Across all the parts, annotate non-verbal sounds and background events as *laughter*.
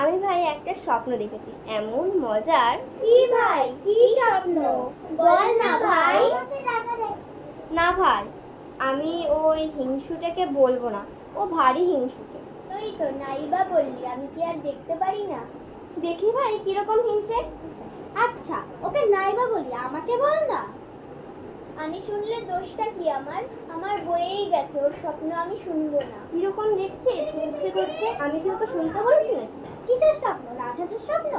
আমি ভাই একটা স্বপ্ন দেখেছি। এমন মজার। কি ভাই? কি স্বপ্ন? বল না ভাই। না ভাই আমি ওই হিংসুটাকে বলব না। ও ভারী হিংসুটে তুই তো নাইবা বললি আমি কি আর দেখতে পারি না? দেখলি ভাই কীরকম হিংসে? আচ্ছা ওকে নাইবা বলি আমাকে বল না। আমি শুনলে দোষটা কি আমার? আমার বয়েই গেছে ওর স্বপ্ন আমি শুনব না। কীরকম দেখছিস? হিংসে করছে? আমি কি ওকে শুনতে বলেছি নাকি? কিসের স্বপ্ন? রাজহাঁসের স্বপ্ন?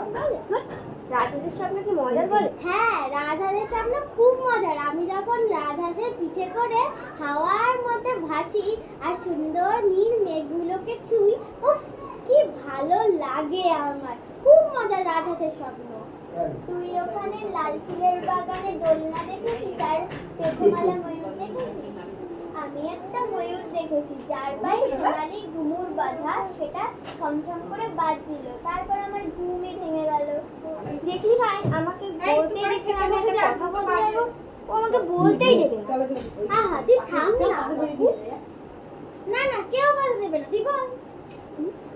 রাজহাঁসের স্বপ্ন কি মজার বলে? হ্যাঁ রাজহাঁসের স্বপ্ন খুব মজার। আমি যখন রাজহাঁসের পিঠে করে হাওয়ার মধ্যে ভাসি আর সুন্দর নীল মেঘগুলোকে ছুঁই উফ কি ভালো লাগে আমার। খুব মজার রাজহাঁসের স্বপ্ন। তুই ওখানে লাল ফুলের বাগানে দোলনা দেখেছিস আর *laughs* পেখমালা ময়ূর আমি একটা ময়ূর দেখেছি যার পায়ে সোনালি ঘুমুর বাঁধা সেটা ছমছম করে বাজছিল। তারপর আমার ঘুমই ভেঙে গেল। দেখলি ভাই আমাকে বলতেই দিচ্ছে আমি একটা কথা বলতে যাব। ও আমাকে বলতেই দেবে না। আহা তুই থাম না না না কেউ বাধা দেবে না তুই বল।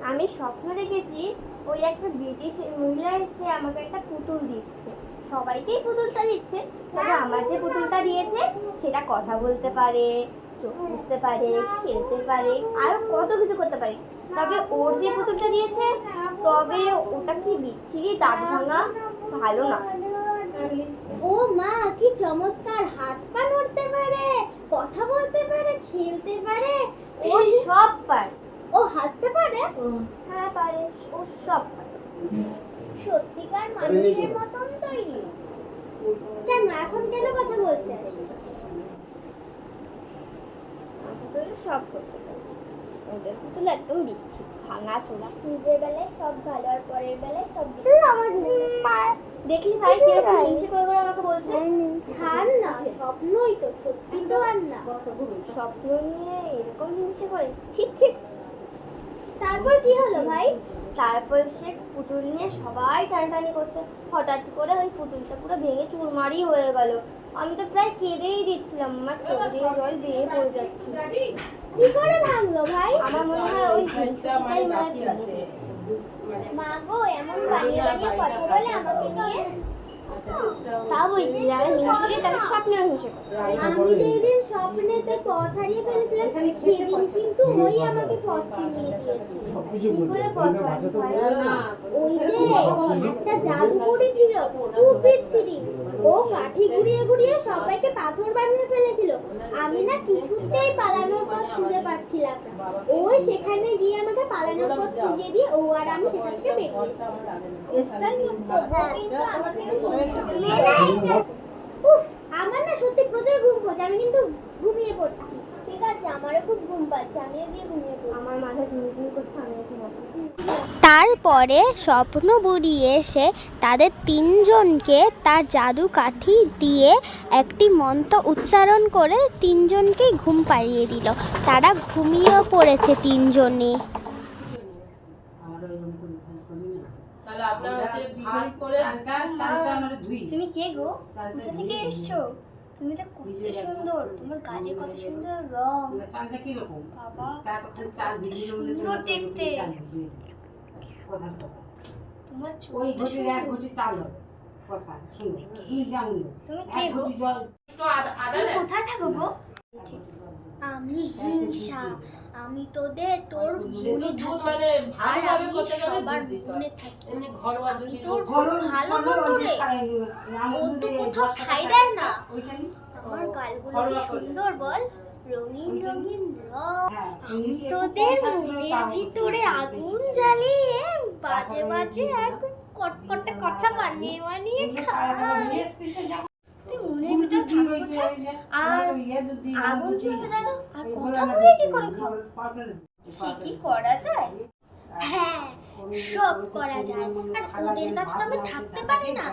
আমি স্বপ্ন দেখেছি ওই একটা ব্রিটিশ মহিলা এসে আমাকে একটা পুতুল দিচ্ছে। সবাইকেই পুতুলটা দিচ্ছে তবে আমার যে পুতুলটা দিয়েছে। সেটা কথা বলতে পারে। চোখ বুঝতে পারে খেলতে পারে আর কত কিছু করতে পারে। তবে ওর যে পুতুলটা দিয়েছে তবে ওটা কি বিচ্ছিরি দাঁত ভাঙা? ভালো না। ও মা কি চমৎকার হাত পা নড়তে পারে কথা বলতে পারে খেলতে পারে। ও সব পারে। ও হাসতে পারে? হ্যাঁ পারে। ও সব পারে। সত্যিকার মানুষের মতন তৈরি। কেন এখন কেন কথা বলতে আসছিস? পুতুল সব করতে পারে ওদের পুতুল একদম দিচ্ছি ভাঙা চোলা নিজের বেলায় সব ভালো আর পরের বেলায় সব আমার দেখলি ভাই কীরকম হিংসে করে করে আমাকে বলছে? ছাড় না স্বপ্নই তো সত্যি তো আর না। স্বপ্ন নিয়ে এরকম হিংসে করে। ছি ছি। তারপর কি হলো ভাই? তারপর সে পুতুল নিয়ে সবাই টানাটানি করছে। হঠাৎ করে ওই পুতুলটা পুরো ভেঙে চুরমারি হয়ে গেল। আমি তো প্রায় কেঁদেই দিচ্ছিলাম আমার চোখ দিয়ে জল বেরিয়ে পড়ে যাচ্ছে। কি করে ভাঙলো ভাই? আমার মনে হয় ওই হিংসাটাই মনে হয় মা গো এমন বানিয়ে বানিয়ে কথা বলে আমাকে নিয়ে তা বলছি যারা হিংসে করে তাদের স্বপ্নেও হিংসে করে আমি যেদিন স্বপ্নেতে পথ হারিয়ে ফেলেছিলাম সেদিন কিন্তু ওই আমাকে পথ চিনিয়ে করে পথ ওই যে একটা জাদু ছিল খুব বিচ্ছিরি। ও কাঠি ঘুরিয়ে ঘুরিয়ে সবাইকে পাথর বানিয়ে ফেলেছিল। আমি না কিছুতেই পালানোর পথ খুঁজে পাচ্ছিলাম ও সেখানে গিয়ে আমাকে পালানোর পথ খুঁজে দিয়ে ও আর আমি সেখান থেকে বেরিয়ে এসেছি। আমাকে উফ আমার না সত্যি প্রচুর ঘুম পাচ্ছে আমি কিন্তু ঘুমিয়ে পড়ছি ঠিক আছে? আমারও খুব ঘুম পাচ্ছে আমিও গিয়ে ঘুমিয়ে পড়ি আমার মাথা ঝিমঝিম করছে ঘুমাবো। তারপরে স্বপ্ন বুড়ি এসে তাদের তিনজনকে তার জাদু কাঠি দিয়ে একটি মন্ত্র উচ্চারণ করে তিনজনকেই ঘুম পাড়িয়ে দিল। তারা ঘুমিয়েও পড়েছে তিনজনে হচ্ছে ভাগ করে তুমি কে গো? কোথা থেকে এসছো? তুমি তো কত সুন্দর। তোমার গালে কত সুন্দর রং। বাবা সুন্দর দেখতে। তোমার ওই এক ঘটি চাল হবে। কথা শুনো তুমি জানো। তুমি কে গো? একটু আদা। কোথায় থাকো গো? আমি হিংসা আমি তোদের তোর মনে থাকি মানে আর আমি সবার। মনে থাকি। যদি তোর ভালো যে রে। তো কোথাও ঠাঁই দেয় না। আমার গালগুলো কি সুন্দর বল? রঙিন রঙিন রং। হ্যাঁ, আমি তোদের মনের ভিতরে আগুন জ্বালিয়ে। বাজে বাজে আর কটকটে কথা বানিয়ে বানিয়ে খাই নিয়ে এসছিস যখন তুই মনের ভিতরে থাকো ওই যে- কোথায় ওই যে- আর ইয়ে যদি আগুন কীভাবে জ্বালো আর কথা বলে কি করে খাও? সে কি করা যায়? হ্যাঁ সব করা যায়। আর ওদের কাছে তো আমি থাকতে পারি না।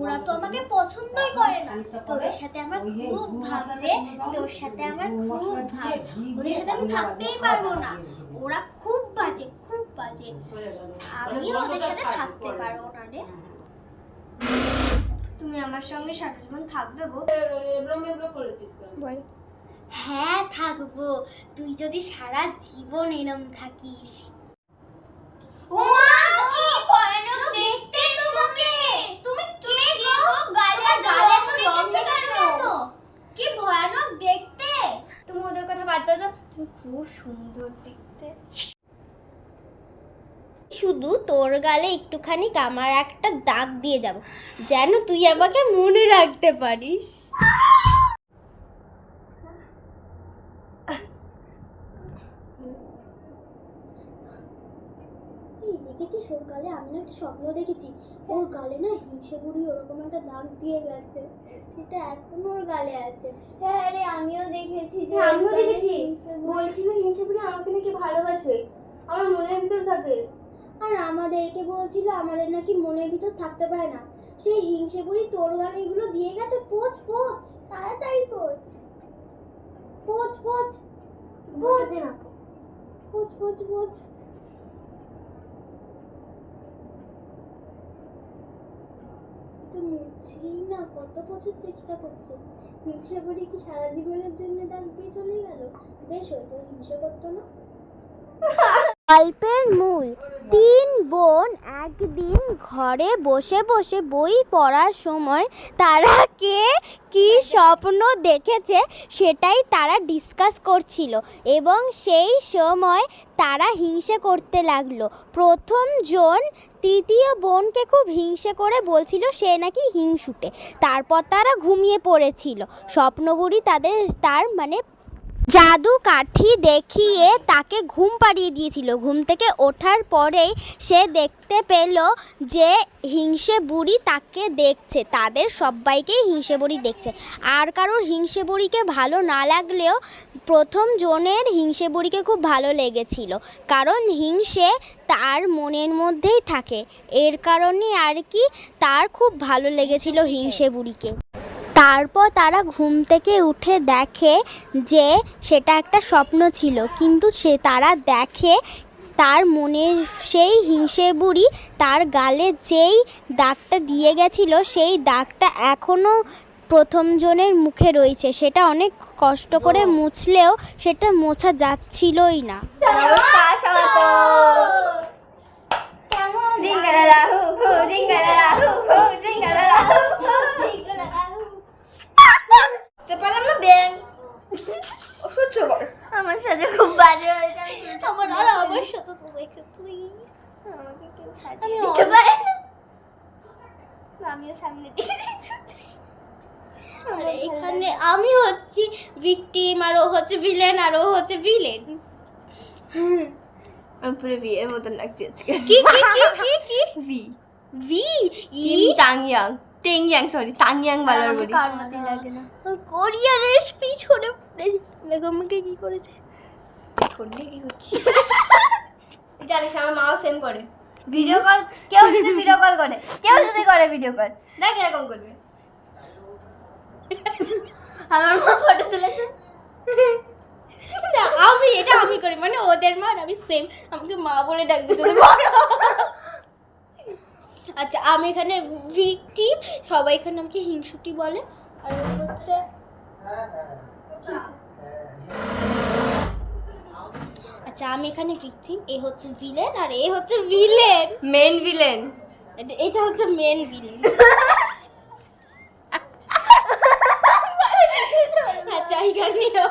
ওরা তো আমাকে পছন্দই করে না। তোদের সাথে আমার খুব ভাব রে। তোর সাথে আমার খুব ভাব। ওদের সাথে আমি থাকতেই পারব না। ওরা খুব বাজে খুব বাজে। হয়ে আমি মানে ওদের সাথে থাকতে পারব না রে। তুমি আমার সঙ্গে সারা জীবন থাকবে গো। হ্যাঁ থাকব। তুই যদি সারা জীবন এরম থাকিস। ভয়ানক দেখতে তুমি ওদের কথা বাদ দাও তুমি খুব সুন্দর দেখতে। শুধু তোর গালে একটুখানি আমার একটা দাগ দিয়ে যাব যেন তুই আমাকে মনে রাখতে পারিস। এই দেখেছিস ওর গালে? আমি না স্বপ্ন দেখেছি। ওর গালে না হিংসে বুড়ি ওরকম একটা দাগ দিয়ে গেছে। সেটা এখনও ওর গালে আছে। হ্যাঁ রে আমিও দেখেছি যে হ্যাঁ, আমিও দেখেছি। বলছিল হিংসে বুড়ি আমাকে নাকি ভালোবাসে। আমার মনের ভিতর থাকে। আর আমাদেরকে বলছিল আমাদের নাকি মনের ভিতর থাকতে পারে না। সেই হিংসে বুড়ি তোর এগুলো দিয়ে গেছে পোচ পোচ তাড়াতাড়ি পোচ পোচ পোচ পোচ না পোচ পোচ পোচ তো মুছেই না কত বছর চেষ্টা করছে। হিংসে বুড়ি কি সারা জীবনের জন্য দাগ দিয়ে চলে গেল? বেশ হয়েছে হিংসে করতো না? গল্পের মূল। তিন বোন একদিন ঘরে বসে বসে বই পড়ার সময় তারা কে কি স্বপ্ন দেখেছে সেটাই তারা ডিসকাস করছিল এবং সেই সময় তারা হিংসে করতে লাগল। প্রথম জন তৃতীয় বোনকে খুব হিংসে করে বলছিল সে নাকি হিংসুটে। তারপর তারা ঘুমিয়ে পড়েছিল। স্বপ্নবুড়ি তাদের তার মানে জাদু কাঠি দেখিয়ে তাকে ঘুম পাড়িয়ে দিয়েছিল। ঘুম থেকে ওঠার পরেই সে দেখতে পেল যে হিংসে বুড়ি তাকে দেখছে। তাদের সবাইকেই হিংসে বুড়ি দেখছে। আর কারোর হিংসে বুড়িকে ভালো না লাগলেও প্রথম জনের হিংসে বুড়িকে খুব ভালো লেগেছিল। কারণ হিংসে তার মনের মধ্যেই থাকে। এর কারণে আর কি তার খুব ভালো লেগেছিল হিংসে বুড়িকে। তারপর তারা ঘুম থেকে উঠে দেখে যে সেটা একটা স্বপ্ন ছিল। কিন্তু সে তারা দেখে তার মনের সেই হিংসে বুড়ি তার গালে যেই দাগটা দিয়ে গেছিল সেই দাগটা এখনও প্রথম জনের মুখে রয়েছে। সেটা অনেক কষ্ট করে মুছলেও সেটা মোছা যাচ্ছিলই না। নমস্কার সবাইকে হু হু জিঙ্গালালা হু হু জিঙ্গালালা হু হু বুঝতে পারলাম না ব্যাং সহ্য কর আমার সাথে খুব বাজে হয়েছে আমি শুনতে আমার আর আমার সাথে তো দেখে প্লিজ আমাকে কেউ আমি সাজিয়ে দিতে পারে না। আমিও সামনে দিয়ে আরে এখানে আমি হচ্ছি ভিকটিম আর ও হচ্ছে ভিলেন আর ও হচ্ছে ভিলেন আমি পুরো বিয়ের মতন লাগছে আজকে। কি কি কি কি কি? V V E Kim Taehyung Taehyung sorry Taehyung বালার আমাকে বলি কার মতোই লাগে না? কোরিয়ানের স্পিচ করে বেগমকে কি করেছে। করলে কি হচ্ছে? *laughs* জানিস আমার মাও সেম করে। ভিডিও কল কেউ যদি ভিডিও কল করে কেউ যদি করে ভিডিও কল দেখ এরকম করবে। আমার মা ফটো তুলেছে। আমি এটা আমি করি মানে ওদের মা আমি সেম আমাকে মা বলে ডাকবে আচ্ছা আমি এখানে ভিকটিম সবাই এখানে আমাকে হিংসুটি বলে। আর হচ্ছে আচ্ছা আমি এখানে ভিকটিম এ হচ্ছে ভিলেন আর এ হচ্ছে ভিলেন মেন ভিলেন এটা হচ্ছে মেন ভিলেন আচ্ছা এখানেও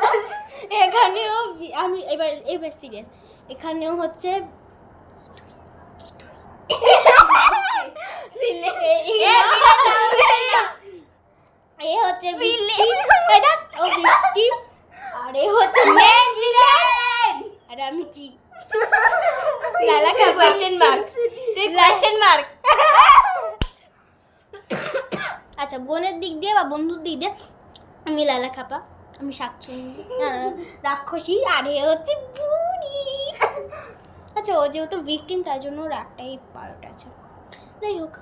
এখানেও আমি এবার এবার সিরিয়াস এখানেও হচ্ছে এ- এ- এ হচ্ছে ভিলেন ও ভিকটিম আর এ হচ্ছে মেন ভিলেন আর আমি কি লালা কাপা কোয়েশ্চেন মার্ক তুই কোয়েশ্চেন মার্ক আচ্ছা দিক দিয়ে আমি লালা খাপা আমি শাকচুন্নি আর রাক্ষসী আর এ হচ্ছে বুড়ি। আচ্ছা ও যেহেতু ভিকটিম তার জন্য ওর একটাই পার্ট আছে। যাই হোক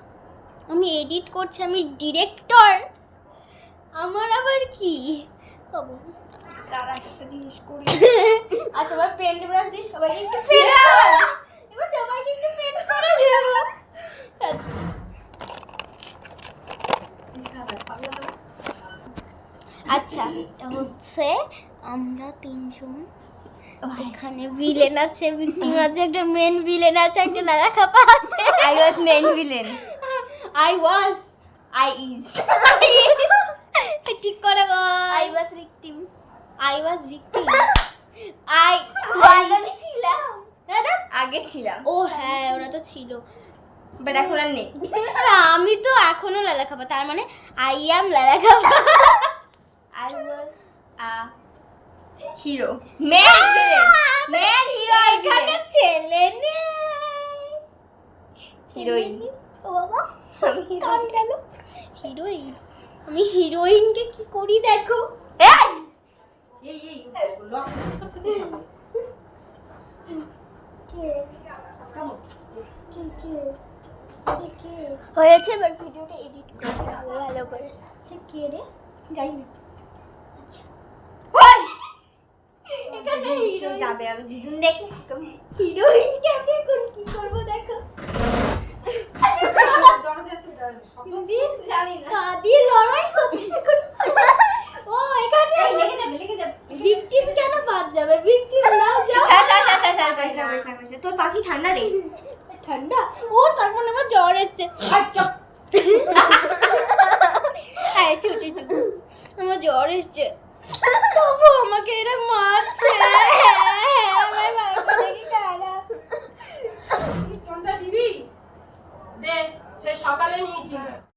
আমি এডিট করছি আমি ডিরেক্টর আমার আবার কি? বাবু। তারা একটা জিনিস করি। *laughs* আচ্ছা এবার পেন্ট ব্রাশ দিয়ে সবাইকে একটু পেন্ট এবার সবাইকে একটু পেন্ট করে দেবো আচ্ছা আচ্ছা এটা হচ্ছে আমরা তিনজন। এখানে ভিলেন আছে ভিকটিম আছে একটা মেন ভিলেন আছে একটা লালা খাপা আছে I was main villain I was I is ঠিক করে বল। I was victim I was victim I আমি ছিলাম। আগে ছিলাম। ও হ্যাঁ ওরা তো ছিল। বাট এখন আর নেই। আমি তো এখনও লালা খাব তার মানে আই অ্যাম লালা খাব। I was a hero. Male villain. Male hero আর এখানে ছেলে নেই Heroine. ও বাবা আমি কান গেল হিরোইন আমি হিরোইনকে কি করি দেখো? এই! এই এই লক করছে কোথায়? হয়েছে এবার ভিডিওটা এডিট করতে হবে ভালো করে। আচ্ছা কে রে? যাই না আচ্ছা এখানে সে হিরোইন যাবে আমি দিদুন দেখি। হিরোইনকে আমি এখন কি করব দেখো। দিয়ে লড়াই হচ্ছে এখন। ও ভিকটিম কেন বাদ যাবে? ভিকটিম নাও যাও। তোর পাখি ঠান্ডা রে। ঠান্ডা? ও তার মানে আমার জ্বর এসছে। বাবু আমাকে এরা মারছে। হ্যাঁ, হ্যাঁ, হ্যাঁ, কোনটা দিবি? দে সে সকালে নিয়েছিস